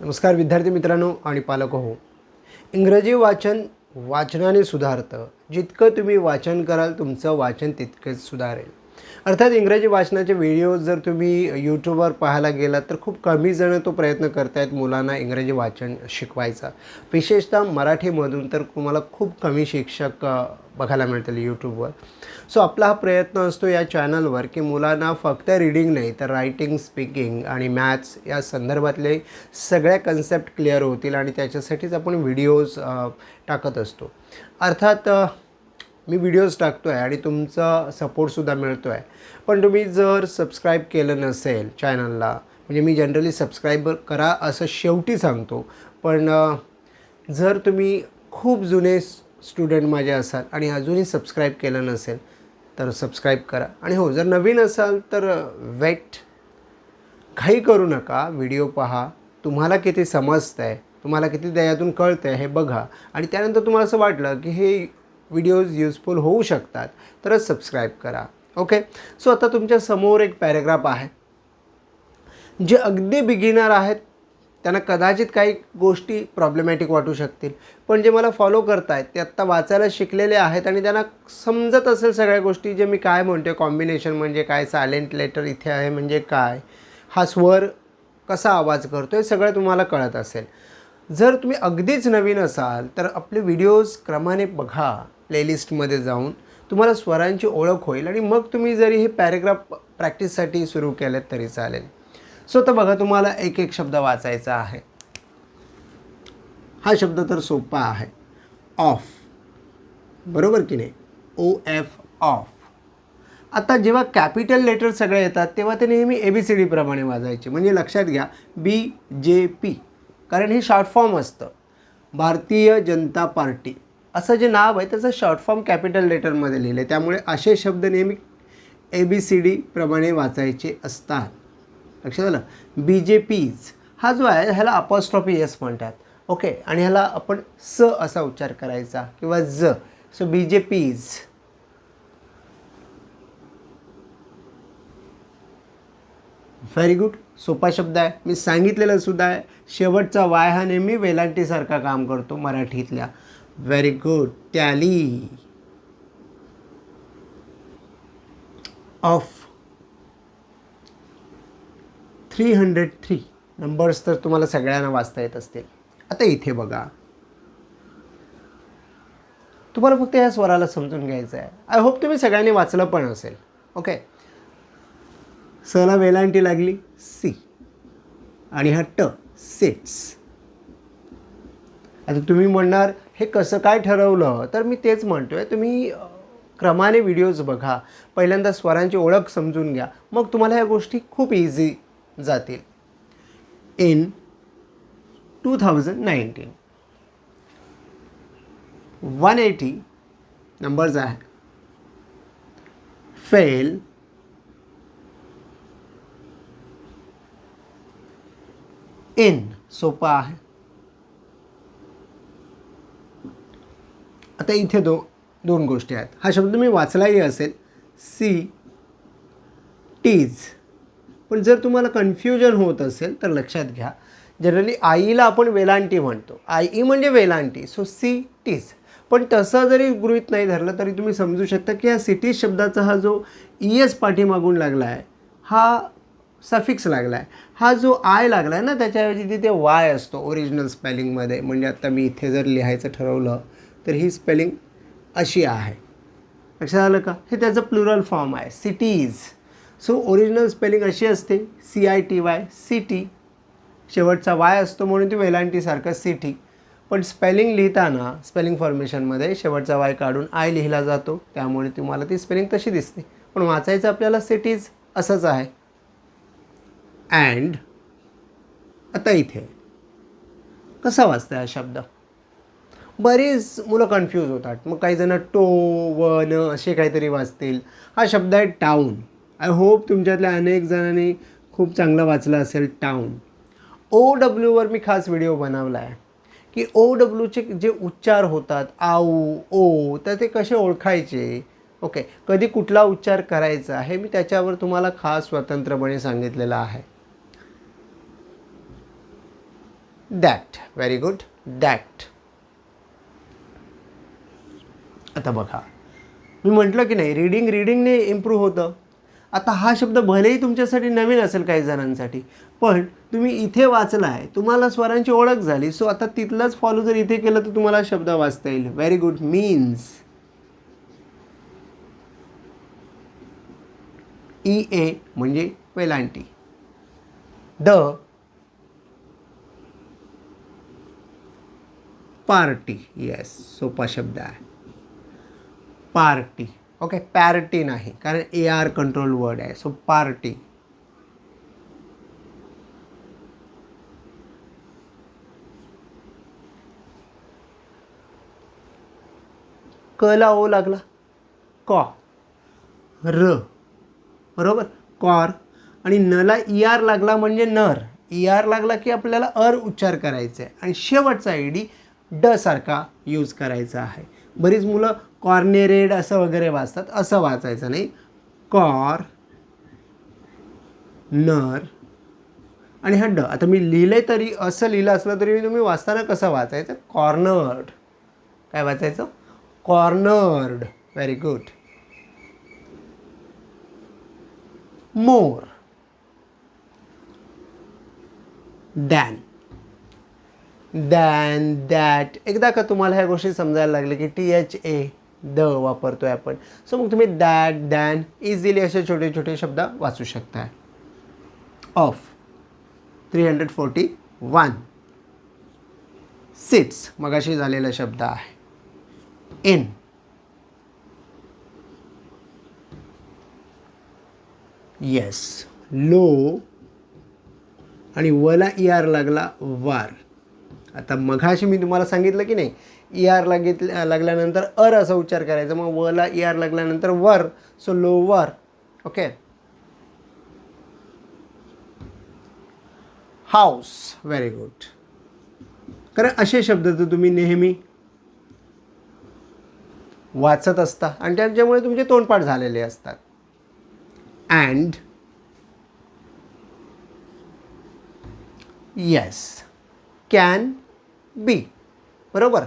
नमस्कार विद्यार्थी मित्रांनो आणि पालक हो. इंग्रजी वाचन वाचनाने सुधारतं. जितकं तुम्ही वाचन कराल तुमचं वाचन तितकंच सुधारेल. अर्थात इंग्रजी वाचनाचे व्हिडिओज जर तुम्ही यूट्यूबवर पाहायला गेलात तर खूप कमी जण तो प्रयत्न करतायत मुलांना इंग्रजी वाचन शिकवायचा. विशेषतः मराठीमधून तर तुम्हाला खूप कमी शिक्षक बघायला मिळतील यूट्यूबवर. सो आपला हा प्रयत्न असतो या चॅनलवर की मुलांना फक्त रीडिंग नाही तर रायटिंग स्पीकिंग आणि मॅथ्स या संदर्भातले सगळ्या कन्सेप्ट क्लिअर होतील आणि त्याच्यासाठीच आपण व्हिडिओज टाकत असतो. अर्थात मी व्हिडिओज टाकतो आहे आणि तुमचा सपोर्टसुद्धा मिळतो आहे पण तुम्ही जर सबस्क्राईब केलं नसेल चॅनलला म्हणजे मी जनरली सबस्क्राईब करा असं शेवटी सांगतो. पण जर तुम्ही खूप जुने स्टुडंट माझे असाल आणि अजूनही सबस्क्राईब केलं नसेल तर सबस्क्राईब करा. आणि हो जर नवीन असाल तर वेट घाई करू नका. व्हिडिओ पहा. तुम्हाला किती समजतं आहे तुम्हाला किती त्याच्यातून कळतं आहे हे बघा. आणि त्यानंतर तुम्हाला असं वाटलं की हे व्हिडिओज युजफुल होऊ शकतात. तरच सबस्क्राईब करा. ओके सो आता तुमच्यासमोर एक पॅरेग्राफ आहे. जे अगदी बिगिनर आहेत त्यांना कदाचित काही गोष्टी प्रॉब्लेमॅटिक वाटू शकतील. पण जे मला फॉलो करतायत ते आत्ता वाचायला शिकलेले आहेत आणि त्यांना समजत असेल सगळ्या गोष्टी जे मी काय म्हणतो कॉम्बिनेशन म्हणजे काय सायलेंट लेटर इथे आहे म्हणजे काय हा स्वर कसा आवाज करतो हे सगळं तुम्हाला कळत असेल. जर तुम्ही अगदीच नवीन असाल तर आपले व्हिडिओज क्रमाने बघा प्लेलिस्टमध्ये जाऊन. तुम्हाला स्वरांची ओळख होईल आणि मग तुम्ही जरी हे पॅरेग्राफ प्रॅक्टिससाठी सुरू केलेत तरी चालेल. सो तर बघा तुम्हाला एक एक शब्द वाचायचा आहे. हा शब्द तर सोपा आहे. ऑफ बरोबर की नाही? ओ एफ ऑफ आता जेव्हा कॅपिटल लेटर सगळे येतात तेव्हा ते नेहमी ए बी सी डी प्रमाणे वाजायचे. म्हणजे लक्षात घ्या बी जे पी कारण हे शॉर्ट फॉर्म असतं. भारतीय जनता पार्टी. असं जे नाव आहे त्याचं शॉर्ट फॉर्म कॅपिटल लेटरमध्ये लिहिलं आहे त्यामुळे असे शब्द नेहमी ए बी सी डी प्रमाणे वाचायचे असतात. लक्षात आलं? बी जे पीज हा जो आहे ह्याला अपॉस्ट्रॉफी एस म्हणतात. ओके आणि ह्याला आपण स असा उच्चार करायचा. किंवा ज. सो बी जे पीज व्हेरी गुड सोपा शब्द आहे. मी सांगितलेलं सुद्धा आहे. शेवटचा वाय हा नेहमी वेलांटीसारखा काम करतो मराठीतल्या. Very good tally of three hundred three numbers तर तुम्हाला सगळ्यांना वाचता येत असतील. आता इथे बघा. तुम्हाला फक्त या स्वराला समजून घ्यायचं आहे. आय होप तुम्ही सगळ्यांनी वाचलं पण असेल. ओके सला वेलांटी लागली सी. आणि हा ट सेट्स. आता तुम्ही म्हणणार हे कसं काय ठरवलं? तर मी तेच म्हणतो आहे तुम्ही क्रमाने व्हिडिओज बघा. पहिल्यांदा स्वरांची ओळख समजून घ्या. मग तुम्हाला ह्या गोष्टी खूप इझी जातील. In two thousand nineteen one eighty numbers आहे फेल इन सोपा आहे आता इथे दो दोन गोष्टी आहेत. हा शब्द तुम्ही वाचलाही असेल. सी टीज पण जर तुम्हाला कन्फ्युजन होत असेल तर लक्षात घ्या. जनरली आईला आपण वेलांटी म्हणतो. आई ई म्हणजे वेलांटी. सो सी टीज पण तसं जरी गृहित नाही धरलं तरी तुम्ही समजू शकता की या सिटीज शब्दाचा हा जो ई एस पाठीमागून लागला आहे हा सफिक्स लागला आहे हा जो आय लागला आहे ना त्याच्याऐवजी तिथे वाय असतो ओरिजिनल स्पेलिंगमध्ये म्हणजे आत्ता मी इथे जर लिहायचं ठरवलं तर ही स्पेलिंग अशी आहे. लक्षात आलं का? हे त्याचं प्लुरल फॉर्म आहे. सिटीज सो ओरिजिनल स्पेलिंग अशी असते. C I T Y city शेवटचा वाय असतो म्हणून ती वेलांटीसारखं सिटी पण स्पेलिंग लिहिताना स्पेलिंग फॉर्मेशनमध्ये शेवटचा वाय काढून आय लिहिला जातो. त्यामुळे तुम्हाला ती स्पेलिंग तशी दिसते. पण वाचायचं आपल्याला सिटीज असंच आहे. अँड आता इथे. कसा वाचता हा शब्द? बरीच मुलं कन्फ्यूज होतात. मग काही जण टो व न असे काहीतरी वाचतील हा शब्द आहे टाऊन आय होप तुमच्यातल्या अनेक जणांनी खूप चांगलं वाचलं असेल टाऊन ओ डब्ल्यूवर मी खास व्हिडिओ बनवला आहे की ओ डब्ल्यूचे जे उच्चार होतात आऊ ओ तर ते कसे ओळखायचे? ओके कधी कुठला उच्चार करायचा? हे मी त्याच्यावर तुम्हाला खास स्वतंत्रपणे सांगितलेलं आहे. दॅट व्हेरी गुड दॅट आता बघा. मी म्हटलं की नाही रीडिंग रीडिंगने इम्प्रूव्ह होतं. आता हा शब्द भलेही तुमच्यासाठी नवीन असेल काही जणांसाठी पण तुम्ही इथे वाचला आहे तुम्हाला स्वरांची ओळख झाली सो आता तिथलंच फॉलो जर इथे केलं तर तुम्हाला शब्द वाचता येईल. Very good means E A म्हणजे वेलांटी. द पार्टी येस सोपा शब्द आहे. पार्टी ओके पॅरटी नाही कारण ए आर कंट्रोल वर्ड आहे सो पार्टी कला ओ लागला. कॉ. र. बरोबर? कॉर. आणि नला ई आर लागला म्हणजे नर. ई आर लागला की आपल्याला अर उच्चार करायचा. आहे आणि शेवटचा आय डी ड सारखा यूज करायचा आहे. बरीच मुलं कॉर्नेरेड असं वगैरे वाचतात असं वाचायचं नाही. कॉर नर आणि हा ड. आता मी लिहिलं तरी असं लिहिलं असलं तरी तुम्ही वाचताना कसं वाचायचं? कॉर्नर्ड काय वाचायचं? Cornered very good more than than that एकदा का तुम्हाला ह्या गोष्टी समजायला लागल्या की टी एच ए द वापरतो आहे आपण. सो मग तुम्ही दॅट दॅन इझिली असे छोटे छोटे शब्द वाचू शकता of three hundred forty one seats मगाशी झालेला शब्द आहे. इन येस लो आणि वला ई आर लागला वार. आता मघाशी मी तुम्हाला सांगितलं की नाही ई आर लागित लागल्यानंतर अर असा उच्चार करायचा. मग वला ई आर लागल्यानंतर वर so lower. Okay house very good कारण असे शब्द तर तुम्ही नेहमी वाचत असता आणि त्यांच्यामुळे तुमचे तोंडपाठ झालेले असतात. अँड येस कॅन बी बरोबर?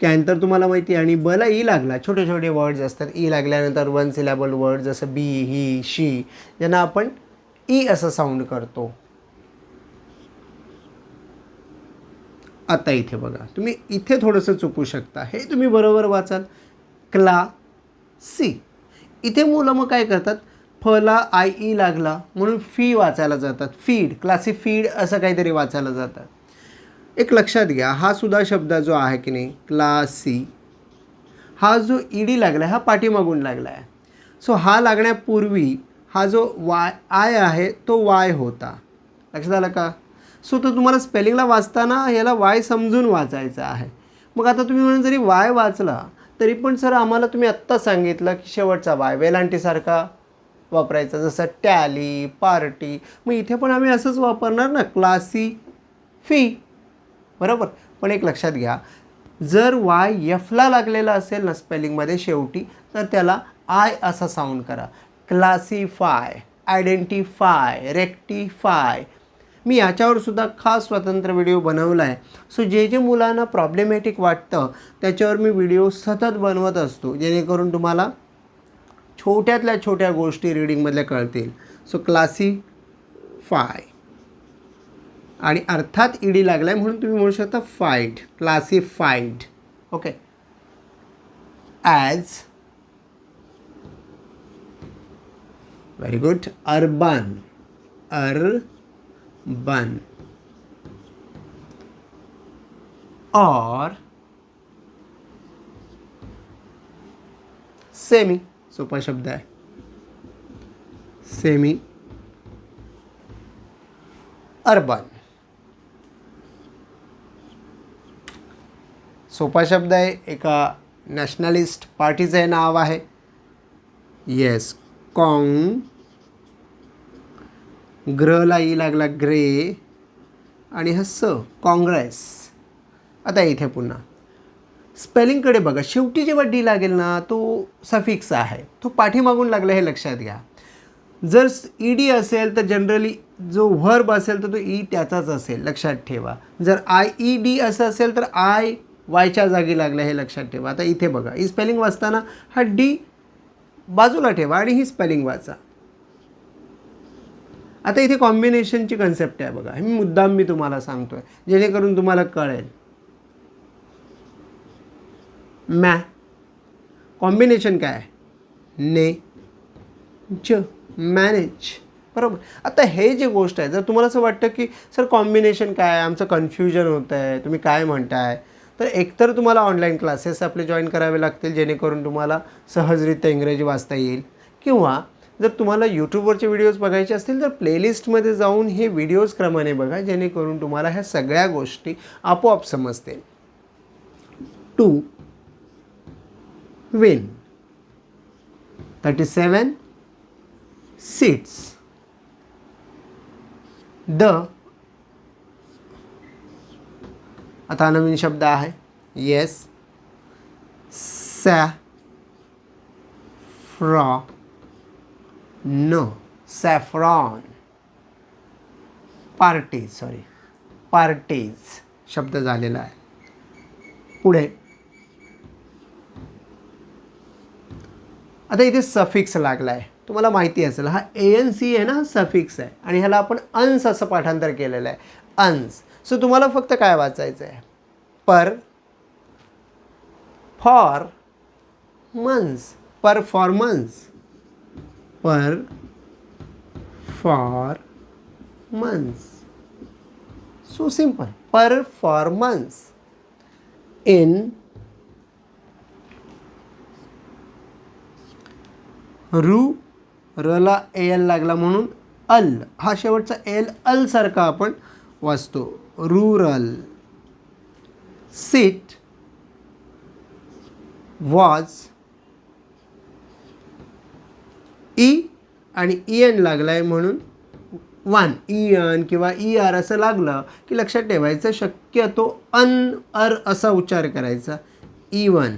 त्यानंतर तुम्हाला माहिती आहे आणि बला ई लागला. छोटे छोटे वर्ड्स असतात. ई लागल्यानंतर वन सिलॅबल वर्ड जसं बी ही शी ज्यांना आपण ई असं साऊंड करतो. आता इथे बघा. तुम्ही इथे थोडंसं चुकू शकता. हे तुम्ही बरोबर वाचाल. क्ला सी इथे मुलं मग काय करतात? फला आय ई लागला म्हणून फी वाचायला जातात. फीड क्लासी फीड असं काहीतरी वाचायला जातात. एक लक्षात घ्या हा सुद्धा शब्द जो आहे की नाही क्लासी हा जो ईडी लागला आहे हा पाठीमागून लागला आहे सो हा लागण्यापूर्वी हा जो वाय आय आहे तो वाय होता. लक्षात आलं का? सो तो तुम्हाला स्पेलिंगला वाचताना याला वाय समजून वाचायचं आहे. मग आता तुम्ही म्हणून जरी वाय वाचला तरी पण सर आम्हाला तुम्ही आत्ता सांगितलं की शेवटचा वाय वेलांटीसारखा वापरायचा जसं टॅली पार्टी. मग इथे पण आम्ही असंच वापरणार ना क्लासी फी. बरोबर. पण एक लक्षात घ्या जर वाय यफला लागलेला असेल ना स्पेलिंगमध्ये शेवटी तर त्याला आय असा साऊंड करा. Classify identify rectify. मी याच्यावर सुद्धा खास स्वतंत्र व्हिडिओ बनवला आहे सो जे जे मुलांना प्रॉब्लेमॅटिक वाटतं त्याच्यावर मी व्हिडिओ सतत बनवत असतो जेणेकरून तुम्हाला छोट्यातल्या छोट्या गोष्टी रीडिंगमधल्या कळतील. सो क्लासी फाय आणि अर्थात ईडी लागला आहे म्हणून तुम्ही म्हणू शकता fied classified. Okay. As very good urban urban. और सेमी सोपा शब्द आहे. Semi urban. सोपा शब्द आहे एका नॅशनलिस्ट पार्टीचं हे नाव आहे. Yes cong. ग्रला ई लागला ग्रे. आणि हस्स काँग्रेस. आता इथे पुन्हा. स्पेलिंगकडे बघा शेवटी जेव्हा डी लागेल ना तो सफिक्स आहे. तो पाठीमागून लागला हे लक्षात घ्या. जर ई डी असेल तर जनरली जो व्हर्ब असेल तर तो ई त्याचाच असेल. लक्षात ठेवा. जर आय ई डी असं असेल तर आय वायच्या जागी लागल्या हे लक्षात ठेवा. आता इथे बघा. ही स्पेलिंग वाचताना हा डी बाजूला ठेवा आणि ही स्पेलिंग वाचा. आता इथे कॉम्बिनेशनची कन्सेप्ट आहे बघा. हे मी मुद्दाम मी तुम्हाला सांगतोय. जेणेकरून तुम्हाला कळेल. मॅ. कॉम्बिनेशन काय आहे? ने. च. मॅनेज बरोबर. आता हे जे गोष्ट आहे जर तुम्हाला असं वाटतं की सर कॉम्बिनेशन काय आहे? आमचं कन्फ्युजन होतं आहे तुम्ही काय म्हणताय? तर एकतर तुम्हाला ऑनलाईन क्लासेस आपले जॉईन करावे लागतील जेणेकरून तुम्हाला सहजरित्या इंग्रजी वाचता येईल. किंवा जर तुम्हाला यूट्यूबवरचे व्हिडिओज बघायचे असतील तर प्लेलिस्टमध्ये जाऊन हे व्हिडिओज क्रमाने बघा जेणेकरून तुम्हाला ह्या सगळ्या गोष्टी आपोआप समजतील. To win thirty seven seats the आता नवीन शब्द आहे. येस सॅ फ्रॉ न सॅफ्रॉन पार्टीज सॉरी पार्टीज शब्द झालेला आहे. पुढे. आता इथे सफिक्स लागला आहे तुम्हाला माहिती असेल हा ए एन सी आहे ना हा सफिक्स आहे. आणि ह्याला आपण अंस असं पाठांतर केलेलं आहे. अंस सो तुम्हाला फक्त काय वाचायचं आहे per for mance performance per for mance so simple performance in रू रला एल लागला म्हणून अल. हा शेवटचा एल अल सारखा आपण वाचतो. रुरल सीट वॉज ई आणि ई एन लागला आहे म्हणून वन ई एन किंवा ई आर असं लागलं की लक्षात ठेवायचं शक्यतो अन अर असा उच्चार करायचा. ई वन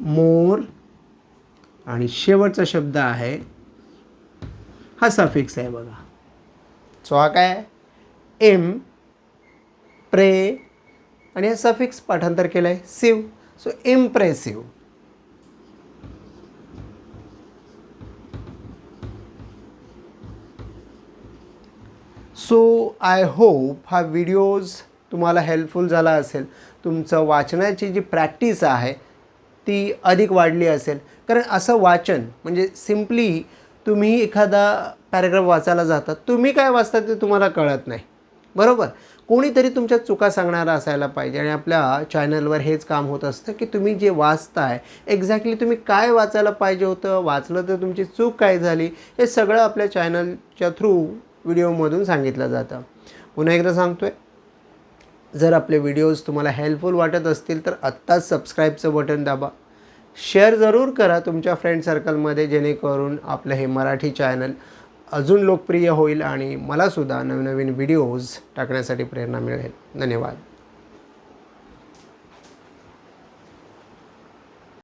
मोर आणि शेवटचा शब्द आहे हा सफिक्स आहे बघा. सो हा काय? एम प्रे आणि हे सफिक्स पाठांतर केलं आहे सिव so impressive so I hope हा व्हिडिओज तुम्हाला हेल्पफुल झाला असेल. तुमचं वाचनाची जी प्रॅक्टिस आहे ती अधिक वाढली असेल. कारण असं वाचन म्हणजे सिम्पली तुम्ही एखादा पॅराग्राफ वाचायला जाता तुम्ही काय वाचता ते तुम्हाला कळत नाही. बरोबर. कोणीतरी तुमच्या चुका सांगणारा असायला पाहिजे आणि आपल्या चॅनलवर हेच काम होत असतं की तुम्ही जे वाचताय एक्झॅक्टली तुम्ही काय वाचायला पाहिजे होतं वाचलं तर तुमची चूक काय झाली हे सगळं आपल्या चॅनलच्या थ्रू व्हिडिओमधून सांगितलं जातं. पुन्हा एकदा सांगतोय जर आपले व्हिडिओज तुम्हाला हेल्पफुल वाटत असतील तर आत्ताच सबस्क्राईबचं बटन दाबा. शेअर जरूर करा तुमच्या फ्रेंड सर्कलमध्ये जेणेकरून आपलं हे मराठी चॅनल अजून लोकप्रिय होईल आणि मलासुद्धा नवनवीन व्हिडिओज टाकण्यासाठी प्रेरणा मिळेल. धन्यवाद.